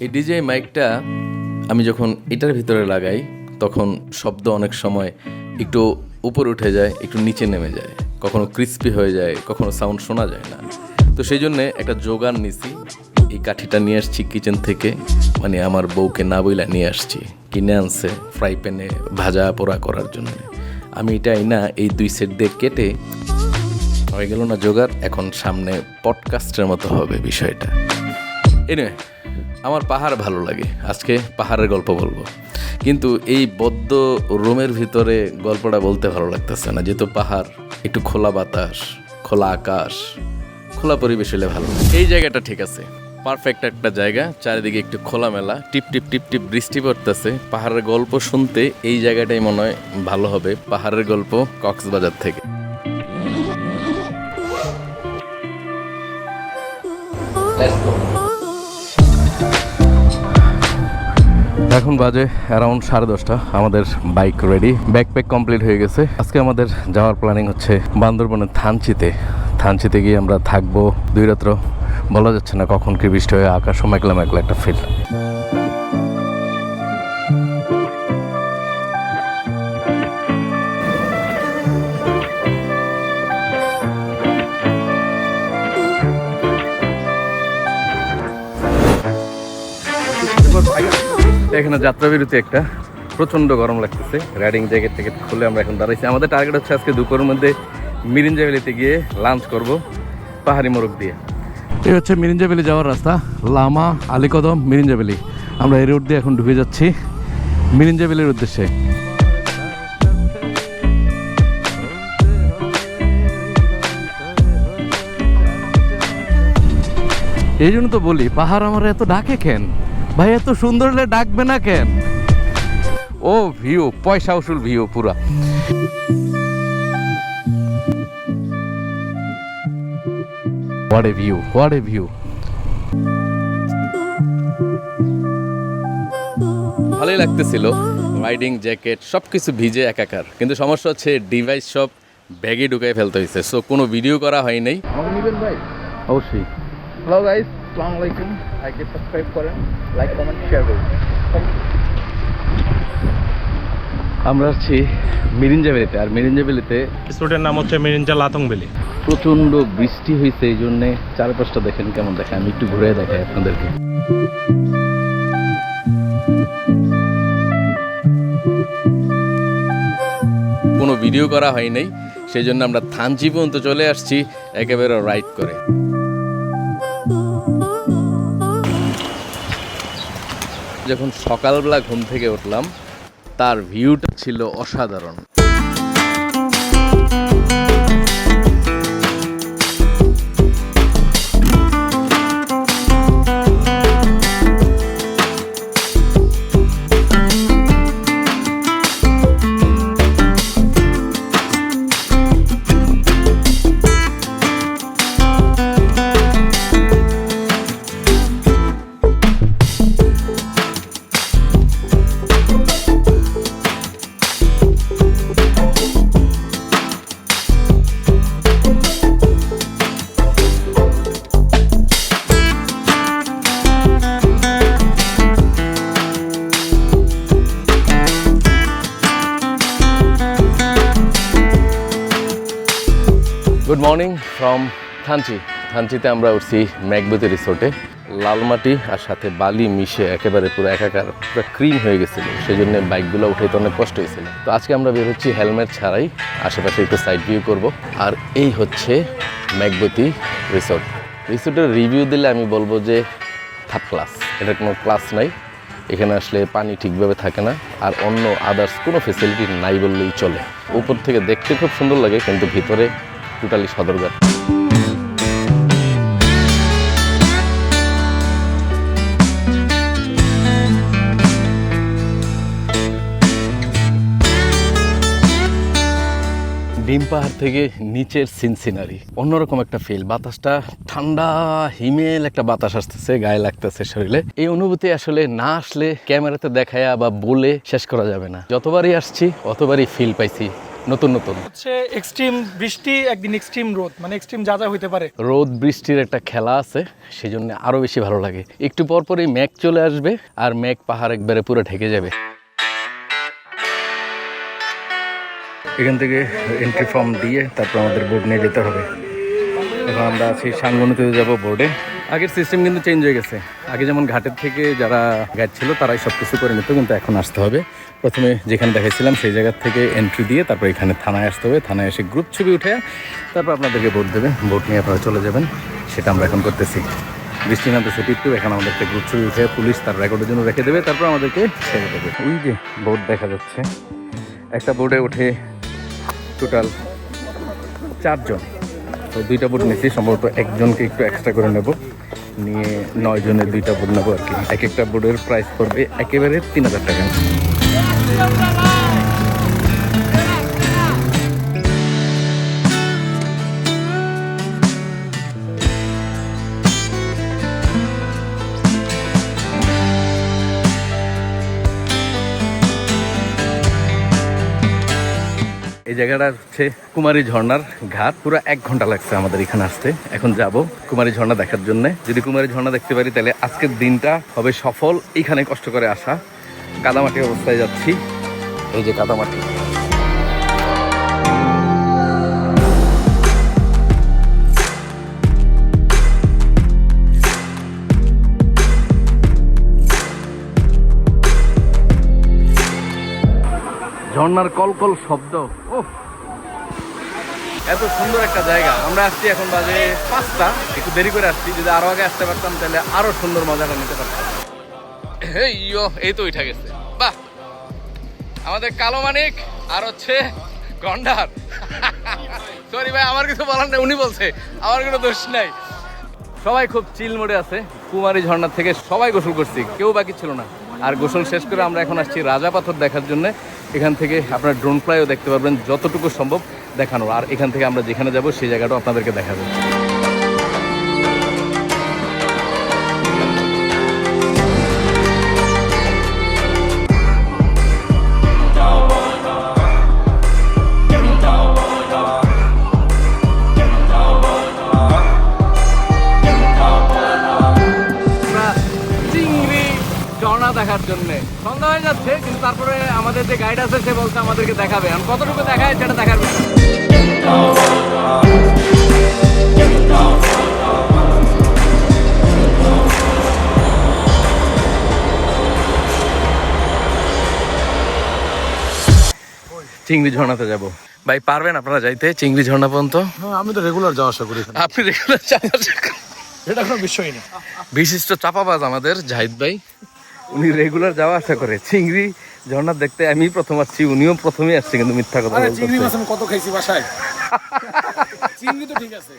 এই ডিজে মাইকটা আমি যখন এটার ভিতরে লাগাই, তখন শব্দ অনেক সময় একটু উপরে উঠে যায়, একটু নিচে নেমে যায়। কখনো ক্রিস্পি হয়ে যায়, কখনো সাউন্ড শোনা যায় না। তো সেই জন্যে একটা জোগান নিছি। এই কাঠিটা নিয়ে আসছি কিচেন থেকে। মানে আমার বউকে না বইলা নিয়ে আসছি। কিনে আনছে ফ্রাই প্যানে ভাজা পোড়া করার জন্য। আমি এটাই না এই দুই সেট দিয়ে কেটে, হয়ে গেল না জোগাড় এখন সামনে পডকাস্টের মতো হবে বিষয়টা। এনে আমার পাহাড় ভালো লাগে। আজকে পাহাড়ের গল্প বলব। কিন্তু এই বদ্ধ রুমের ভিতরে গল্পটা বলতে ভালো লাগতেছে না। যেহেতু পাহাড়, একটু খোলা বাতাস, খোলা আকাশ, খোলা পরিবেশ হলে ভালো। এই জায়গাটা ঠিক আছে। পারফেক্ট একটা জায়গা, চারিদিকে একটু খোলামেলা, টিপ টিপ টিপ টিপ বৃষ্টি পড়তেছে। পাহাড়ের গল্প শুনতে এই জায়গাটাই মনে হয় ভালো হবে, পাহাড়ের গল্প কক্সবাজার থেকে। এখন বাজে অ্যারাউন্ড সাড়ে দশটা। আমাদের বাইক রেডি ব্যাকপ্যাক কমপ্লিট হয়ে গেছে। আজকে আমাদের যাওয়ার প্ল্যানিং হচ্ছে বান্দরবনের থানচিতে। থানচিতে গিয়ে আমরা থাকব দুই রাত্র। বলা যাচ্ছে না কখন কি বৃষ্টি হয়ে আকাশ মেঘলা মেঘলা একটা ফিল এখানে যাত্রা বিরতি একটা। প্রচণ্ড গরম লাগতেছে। রাইডিং জ্যাকেট ট্যাকেট খুলে আমরা এখন দাঁড়াইছি। আমাদের টার্গেট হচ্ছে আজকে দুপুরের মধ্যে মিরিঞ্জা ভ্যালিতে গিয়ে লাঞ্চ করব পাহাড়ি মোরগ দিয়ে। এই হচ্ছে মিরিঞ্জা ভ্যালি যাওয়ার রাস্তা। লামা, আলিকদম মিরিঞ্জা ভ্যালি আমরা এই রোড দিয়ে এখন ঢুকে যাচ্ছি মিরিঞ্জা ভ্যালির উদ্দেশ্যে। এই জন্য তো বলি, পাহাড় আমার এত ডাকে কেন? ভাই এত সুন্দর হলে ডাকবে না কেন? ও ভিউ পয়সা উসুল ভিউ পুরা। What a view what a view ভালোই লাগতেছিল। রাইডিং জ্যাকেট সব কিছু ভিজে একাকার। কিন্তু সমস্যা হচ্ছে ডিভাইস সব ব্যাগে ঢুকাই ফেলতে হয়েছে সো কোনো ভিডিও করা হয় নাই। অবশ্যই। হ্যালো গাইস আসসালামু আলাইকুম। আইকে সাবস্ক্রাইব করেন লাইক কমেন্ট শেয়ার করুন আমরা আছি মিরিঞ্জা ভ্যালিতে। আর মিরিঞ্জা ভ্যালিতে রিসোর্টের নাম হচ্ছে মিরিঞ্জা লাতং ভ্যালি। প্রচণ্ড বৃষ্টি হয়েছে এই জন্যে চারপাশটা দেখেন কেমন দেখে আমি একটু ঘুরে দেখাই আপনাদেরকে। কোনো ভিডিও করা হয় নাই সেই জন্য আমরা থানচি পর্যন্ত চলে আসছি একেবারে রাইড করে। যখন সকালবেলা ঘুম থেকে উঠলাম তার ভিউটা ছিল অসাধারণ। Morning from Thanchi. থানচিতে আমরা উঠছি ম্যাকবুতি রিসোর্টে। লাল মাটি আর সাথে বালি মিশে একেবারে পুরো একাকার, পুরো ক্রিম হয়ে গেছিল। সেই জন্য বাইকগুলো উঠাইতে অনেক কষ্ট হয়েছিল। তো আজকে আমরা বের হচ্ছি হেলমেট ছাড়াই। আশেপাশে একটু সাইড ভিউ করব। আর এই হচ্ছে ম্যাকবুতি রিসোর্ট। রিসোর্টের রিভিউ দিলে আমি বলব যে থার্ড ক্লাস এটা কোনো ক্লাস নাই। এখানে আসলে পানি ঠিকভাবে থাকে না। আর অন্য আদার্স কোনো ফেসিলিটি নাই বললেই চলে। উপর থেকে দেখতে খুব সুন্দর লাগে, কিন্তু ভিতরে টোটালি সদরঘাট। ডিম পাহাড় থেকে নিচের সিনসিনারি, অন্যরকম একটা ফিল বাতাসটা ঠান্ডা, হিমেল একটা বাতাস আসতেছে, গায়ে লাগতেছে শরীরে। এই অনুভূতি আসলে না আসলে ক্যামেরাতে দেখায়া বা বলে শেষ করা যাবে না। যতবারই আসছি, অতবারই ফিল পাইছি। নতুন নতুন। হচ্ছে এক্সট্রিম বৃষ্টি একদিন এক্সট্রিম রোদ। মানে এক্সট্রিম যা যা হইতে পারে। রোদ বৃষ্টির একটা খেলা আছে সেই জন্য আরও বেশি ভালো লাগে। একটু পর পরই মেঘ চলে আসবে আর মেঘ পাহাড় একবারে পুরো ঢেকে যাবে। এখান থেকে এন্ট্রি ফর্ম দিয়ে তারপর আমাদের বোর্ড নিয়ে যেতে হবে। এখন আমরা আছি সাঙ্গনিতে যাব বোর্ডে আগের সিস্টেম কিন্তু চেঞ্জ হয়ে গেছে। আগে যেমন ঘাটের থেকে যারা গাইড ছিল, তারাই সব কিছু করে নিত, কিন্তু এখন আসতে হবে। প্রথমে যেখানে দেখেছিলাম সেই জায়গার থেকে এন্ট্রি দিয়ে তারপর এখানে থানায় আসতে হবে। থানায় এসে গ্রুপ ছবি উঠে তারপর আপনাদেরকে ভোট দেবে। ভোট নিয়ে আপনারা চলে যাবেন। সেটা আমরা এখন করতেছি। বৃষ্টি নামতেছে টিপটু এখানে আমাদেরকে গ্রুপ ছবি উঠে পুলিশ তার রেকর্ডের জন্য রেখে দেবে। তারপর আমাদেরকে ছেড়ে দেবে। ওই যে বোর্ড দেখা যাচ্ছে। একটা বোর্ডে উঠে টোটাল চারজন। তো দুইটা বোর্ড নিয়েছি সম্ভবত একজনকে একটু এক্সট্রা করে নেব। নিয়ে নয় জনের দুইটা বোর্ড নেব আর কি। এক একটা বোর্ডের প্রাইস পড়বে একেবারে তিন হাজার টাকা। জায়গাটা হচ্ছে কুমারী ঝর্ণার ঘাট। পুরো এক ঘণ্টা লাগছে আমাদের এখানে আসতে। এখন যাব কুমারী ঝর্ণা দেখার জন্য। যদি কুমারী ঝর্ণা দেখতে পারি, তাহলে আজকের দিনটা হবে সফল। এখানে কষ্ট করে আসা। কাদামাটি অবস্থায় যাচ্ছি। এই যে কাদামাটি। ঝর্ণার কলকল শব্দ। ও এত সুন্দর একটা জায়গা। আমরা আসছি এখন বাজে পাঁচটা। একটু দেরি করে আসছি। যদি আরও আগে আসতে পারতাম তাহলে আরও সুন্দর মজাটা নিতে পারতাম। এই ইয়ো, এই তো উঠা গেছে। বাহ। আমাদের কালো মানিক আর হচ্ছে গন্ডার। সরি ভাই আমার কিছু বলার নেই উনি বলছে। আমার কোনো দোষ নাই। সবাই খুব চিল মোডে আছে। কুমারী ঝর্ণা থেকে সবাই গোসল করছি। কেউ বাকি ছিল না। আর গোসল শেষ করে আমরা এখন আসছি রাজা পাথর দেখার জন্য। এখান থেকে আপনারা ড্রোন ফ্লাইও দেখতে পারবেন, যতটুকু সম্ভব দেখানো আর এখান থেকে আমরা যেখানে যাব, সেই জায়গাটাও আপনাদেরকে দেখাবো। ঝর্ণা দেখার জন্য। সন্ধ্যা হয়ে যাচ্ছে কিন্তু তারপরে আমাদের যে গাইড আছে সে বলছে আমাদেরকে দেখাবে। এখন কতটুকু দেখায় সেটা দেখার চিংড়ি ঝর্ণাতে যাব। ভাই পারবেন আপনারা যাইতে? চিংড়ি ঝর্ণা পর্যন্ত? হ্যাঁ আমি তো রেগুলার যাওয়া আসা করি আপনি রেগুলার চাপা এটা কোনো বিষয় না বিশিষ্ট চাপাবাজ আমাদের জাহিদ ভাই। উনি রেগুলার যাওয়া আসা করে। চিংড়ি ঝর্ণা দেখতে আমি প্রথম আসছি উনিও প্রথমেই আসছে কিন্তু মিথ্যা কথা আরে চিংড়ি মাছ আমি কত খাইছি বাসায়? চিংড়ি তো ঠিক আছে।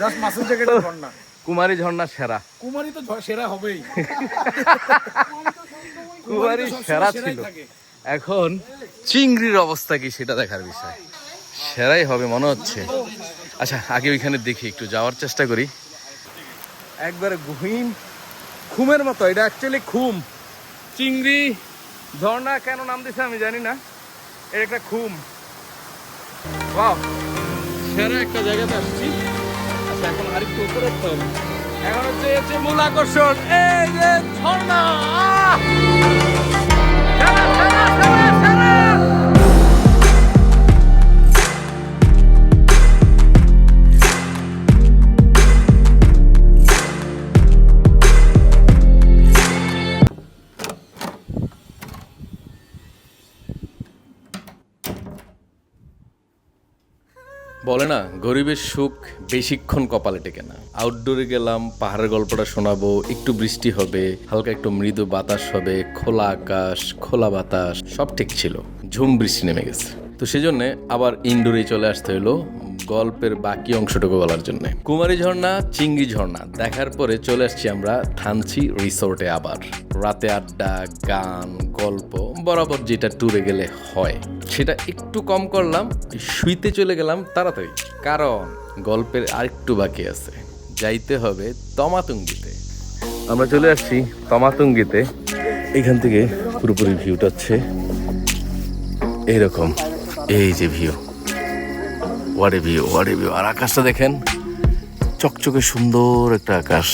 জাস্ট মাছের জায়গাটা না কুমারী ঝর্ণা সেরা। কুমারী তো সেরা হবেই। কুমারী সেরা ছিল। এখন চিংড়ির অবস্থা কি সেটা দেখার বিষয়। সেরাই হবে মনে হচ্ছে। আচ্ছা আগে ওইখানে দেখি একটু যাওয়ার চেষ্টা করি। একবারে গহীন খুমের মতো এটা অ্যাকচুয়ালি খুম চিংড়ি ঝর্ণা কেন নাম দিছে আমি জানি না। এর একটা খুম। বাহ সেরা একটা জায়গাতে আসছি। আচ্ছা এখন আরেকটু উপরে উঠতে হবে। এখন হচ্ছে হচ্ছে মূল আকর্ষণ। এই যে ঝর্ণা! বলে না, গরিবের সুখ বেশিক্ষণ কপালে টেকে না। আউটডোরে গেলাম, পাহাড়ের গল্পটা শোনাবো, একটু বৃষ্টি হবে, হালকা একটু মৃদু বাতাস হবে, খোলা আকাশ, খোলা বাতাস, সব ঠিক ছিল। ঝুম বৃষ্টি নেমে গেছে। তো সেজন্যে আবার ইনডোরে চলে আসতে হলো গল্পের বাকি অংশটুকু বলার জন্য। কুমারী ঝর্ণা, চিংড়ি ঝর্ণা, দেখার পরে চলে আসছি আমরা থানচি রিসোর্টে আবার। রাতে আড্ডা, গান, গল্প, বরাবর যেটা ট্যুরে গেলে হয়, সেটা একটু কম করলাম, শুইতে চলে গেলাম তাড়াতাড়ি। কারণ গল্পের আরেকটু বাকি আছে। যাইতে হবে তমাতুঙ্গিতে। আমরা চলে আসছি তমাতুঙ্গিতে। এখান থেকে পুরোপুরি ভিউটা হচ্ছে এইরকম, এই যে ভিউ। ওয়ারে ভিউ আর আকাশটা দেখেন, চকচকে সুন্দর একটা আকাশ।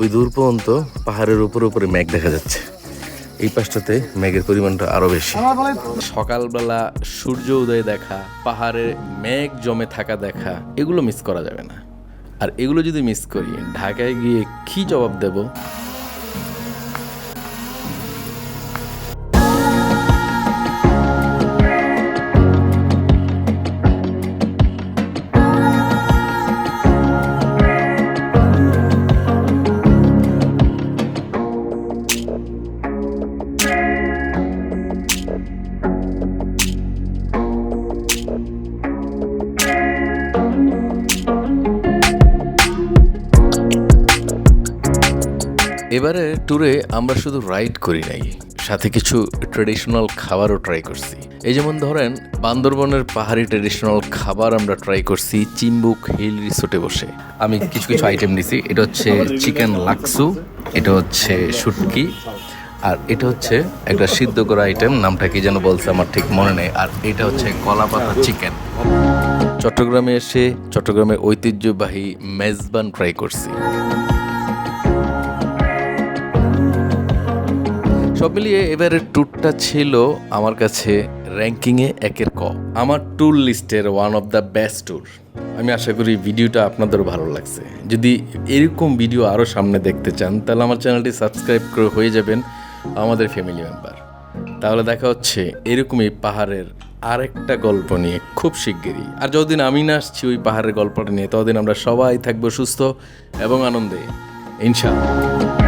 ওই দূর পর্যন্ত পাহাড়ের উপরে উপরে মেঘ দেখা যাচ্ছে। এই পাশটাতে মেঘের পরিমাণটা আরও বেশি। সকালবেলা সূর্য উদয় দেখা, পাহাড়ে মেঘ জমে থাকা দেখা, এগুলো মিস করা যাবে না। আর এগুলো যদি মিস করি, ঢাকায় গিয়ে কি জবাব দেব? এবারে ট্যুরে আমরা শুধু রাইড করি নাই, সাথে কিছু ট্রেডিশনাল খাবারও ট্রাই করছি। এই যেমন ধরেন, বান্দরবনের পাহাড়ি ট্রেডিশনাল খাবার আমরা ট্রাই করছি চিম্বুক হিল রিসোর্টে বসে। আমি কিছু কিছু আইটেম নিছি, এটা হচ্ছে চিকেন লাক্সু, এটা হচ্ছে শুটকি, আর এটা হচ্ছে একটা সিদ্ধ করা আইটেম নামটা কি যেন বলছে আমার ঠিক মনে নেই, আর এটা হচ্ছে কলা পাতা চিকেন। চট্টগ্রামে এসে চট্টগ্রামের ঐতিহ্যবাহী মেজবান ট্রাই করছি। সব মিলিয়ে এবারের ট্যুরটা ছিল আমার কাছে র্যাঙ্কিংয়ে একের ক। আমার ট্যুর লিস্টের one of the best tour আমি আশা করি ভিডিওটা আপনাদেরও ভালো লাগছে। যদি এরকম ভিডিও আরও সামনে দেখতে চান, তাহলে আমার চ্যানেলটি সাবস্ক্রাইব করে হয়ে যাবেন আমাদের ফ্যামিলি মেম্বার তাহলে দেখা হচ্ছে এরকমই পাহাড়ের আরেকটা গল্প নিয়ে খুব শিগগিরই। আর যতদিন আমি না আসছি ওই পাহাড়ের গল্পটা নিয়ে, ততদিন আমরা সবাই থাকব সুস্থ এবং আনন্দে। ইনশাআল্লাহ।